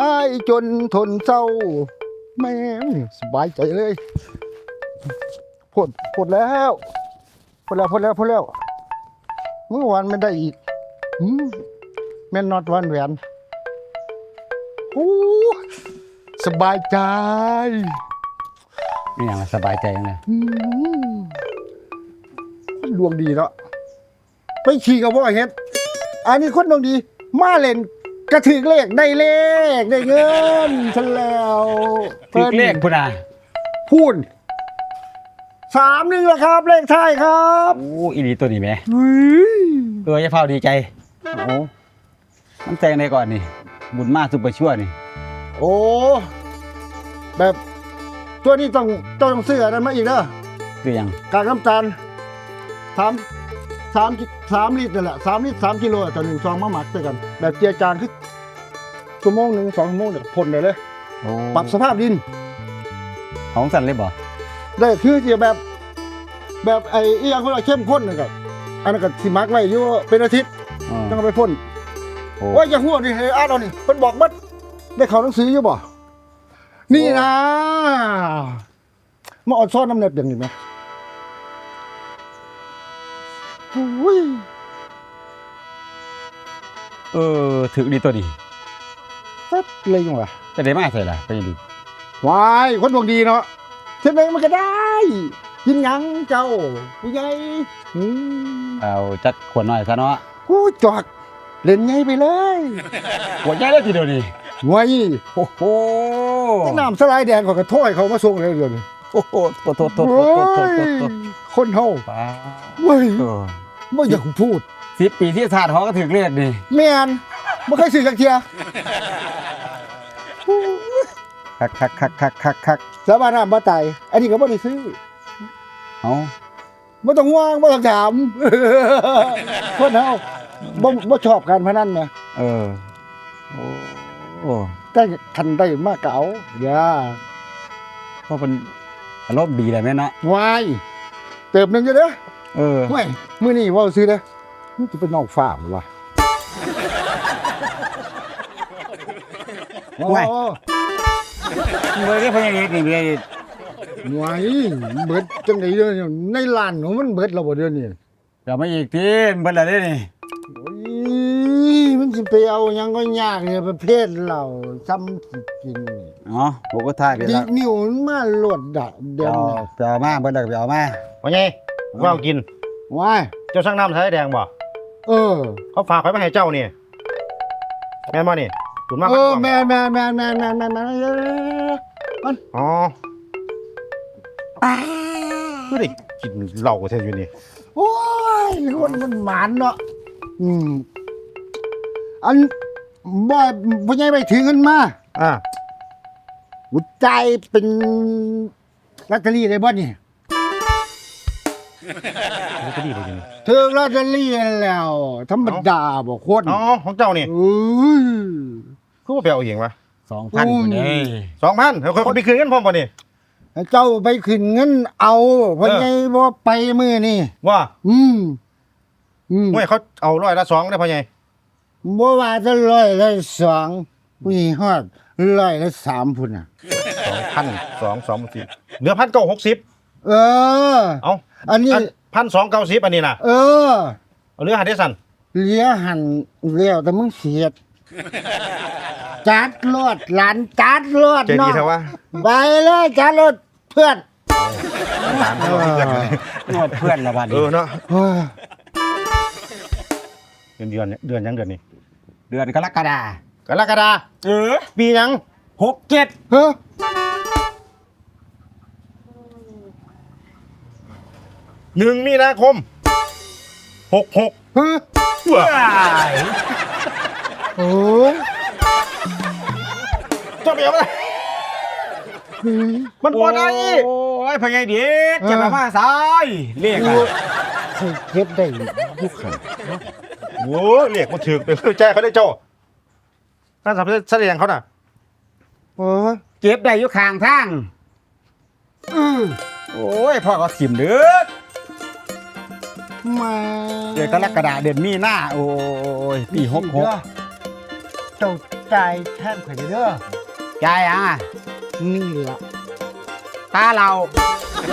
อายจนทนเศร้า แม่งสบายใจเลยพดพดแล้วพดแล้วพดแล้วพดแล้ว เมื่อวานไม่ได้อีกหืมแม่นนอดวันแหวนโอ้สบายใจนี่อย่างสบายใจจังเลยอืมคนดวงดีเนาะไปขี่กับพ่อเฮ็ด อันนี้คนดวงดี มาเล่น กระถึกเลขได้เลขได้เงินฉันแล้วถึกเลขพุ่นน่ะพูนสามหนึ่งแล้วครับ เลขท้ายครับโอ้อีหลีตัวนี้แหมเฮ้ยเอออย่าเฝ้าดีใจโอ้มันแซงได้ก่อนนี่ บุญมากซุปเปอร์ชั่วนี่ โอ้ แบบตัวนี้ต้องต้องซื้ออันนั้นมาอีกเด้อคือหยังกากน้ำตาลสาม สามสามลิตรนั่นแหละสามลิตรสามกิโลต่อหนึ่งซองมาหมักด้วยกัน แบบเจียจานคือชั่วโมงหนึ่งสองชั่วโมงเดี๋ยวพ่นได้เลย โอ้ปรับสภาพดิน ของสั่นเลยบ่ได้คือเจียแบบ แบบไอ้อีอย่างพวกเราเข้มข้นนะครับอันนั้นก็สิมักไว้อยู่เป็นอาทิตย์อ๋อต้องเอาไปพ่นโอ้ว่าอย่าหัวนี่เฮ้ยอ่านเอานี่เพิ่นบอกมัดได้เขาหนังสืออยู่บ่นี่นะมาเอดซ่อนน้ำเน็บอย่างนี้ไหม เออถึกดีตัวนี้เซ็ตเลยยังวะจะได้มาใส่ล่ะไปดีวายคนดวงดีเนาะเช่นไรมันก็ได้กินหยังเจ้าผู้ใหญ่อืมเอาจัดขวดหน่อยซะเนาะกูจอดเล่นไงไปเลยขวดใหญ่เลยทีเดียวนี่ไว้โอ้โหแต่น้ำสไลด์แดงเขาก็ถ้อยเขามาส่งเลยเดี๋ยวนี้โอ้โหโตโตโตโตโอ้โตโตยโตโตคนเฮาป้าเว้ย เออ ไม่อยากพูดสิบปีที่ศาสตร์เขาก็ถึกเลขนี่แม่นไม่เคยซื้อจักเทียคักคักคักคักคักคักสาบานน้ำบ่ตายอันนี้ก็บ่ได้ซื้อเอาบ่ต้องห่วงบ่ต้องถามคนเฮาบ่บ่ชอบการพนันนะเออโอ้โอ้แต่ทันได้มากเก๋าอย่าเพราะเป็นอารมณ์ดีเลยแม่เนาะวายเติบหนึงอยู่เด้อ เออห่วยมื้อนี้เว้าซื้อเด้อมันจะเป็นนอกฟ้าบ่วะห่วยโอ้เมื่อกี้พญาเอกนี่เมียห่วยเบิดจังไดเด้อเนี่ยในร้านของมันเบิดแล้วบ่เดี๋ยวนี้เดี๋ยวมาอีกทีเบิ่นละเด้นี่โอ้ยมันสิไปเอาหยังก็ยากเนี่ยประเภทเราซ้ำสิกินนี่อ๋อผมก็ถ่ายไปดิแล้วนิ้วมันมาโลดดะเดี๋ยวเอานี้ ไปเอามาเบิ่นแล้วก็ไปเอามาว่าไง ว่าเอากิน ว้ายเจ้าช่างน้ำสายแดงบ่เออ เขาฝากไว้มาให้เจ้านี่แม่นบ่นี่คุณมากเอครับอแม่แม่แม่แม่แม่แม่แม่มันอ๋อคือได้กินเหล้าแท้อยู่นี่โอ้ยคนมันหมานเนาะอืมอันบ่พ่อใหญ่ไปถึงเงินมาอ่าหัวใจายเป็นลอตเตอรี่ได้บ่นี่ มันก็ดีเลยนี่ถึงลอตเตอรี่แล้ว ธรรมดาบ่คนอ๋อของเจ้านี่เอ้ยคือว่าไปเอาเองวะสองพันอุ้ยคนเด้สองพันเฮ้ยคนไปคืนกันพร้อมบ่นี่ให้เจ้าไปขึ้นเงินเอาเพราะเออไงบ่ไปมื้อนี่ว่าอืมอืม เมื่อเขาเอาร้อยละสองได้พ่อใหญ่บ่ว่าจะร้อยละสองมีฮอดร้อยละสามพุ่นน่ะ สองพันสองสองสิบเหลือพันเก้าหกสิบเออ เอา อันนี้ พันสองเก้าสิบอันนี้น่ะเออ เอาเหลือหาได้สันเหลียหันแล้วแต่มึงเสียด จัดรถหลานจัดรถใจดีเนาะแท้วะ ไปเลยจัดรถเพื่อนตามไปเอาที่เกิดกันนวดเพื่อนละบาดเอนี้อเนาะเฮ้ยเดือนเดือนเดือนยังเดือนนี้เดือนกรกฎากรกฎาเออปียังหกเจ็ดเฮ้ย หนึ่งมีนาคมหกหกเฮ้ยว้าโอ้ยเจ้าเบียร์อะไรมันปวดอะไรโอ้ยพญาเด็กจะมามาสายเลขดูอะใส่เก็บได้ทุกขันโอ้เรียกมาถือเป็นใจเขาได้เจ้าน่าสับแสดงเขาน่ะโอ้ยเก็บได้อยู่ข้างทางอือโอ้ยพ่อก็ถิ่มเด้อ มาเดือนกรกฎาเดือนมีหน้าโอ้ยปีหกหกเจจ้าจ่ายแทนข่อยเด้อจ่ายยังอะนี่ล่ะตาเรา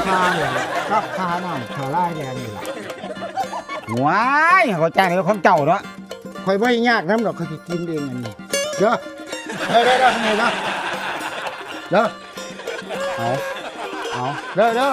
ค่าเนี่ยก็ค่าน้ำค่าไล่แดงนี่ล่ะว้ายเขาจ่ายในของเจ้าเนาะข่อยบ่ยากน้ำดอกข่อยสิกินเองอันนี้เด้อเด้อเด้อเด้อข้างในเด้อเด้อเอาเอาเด้อเด้อ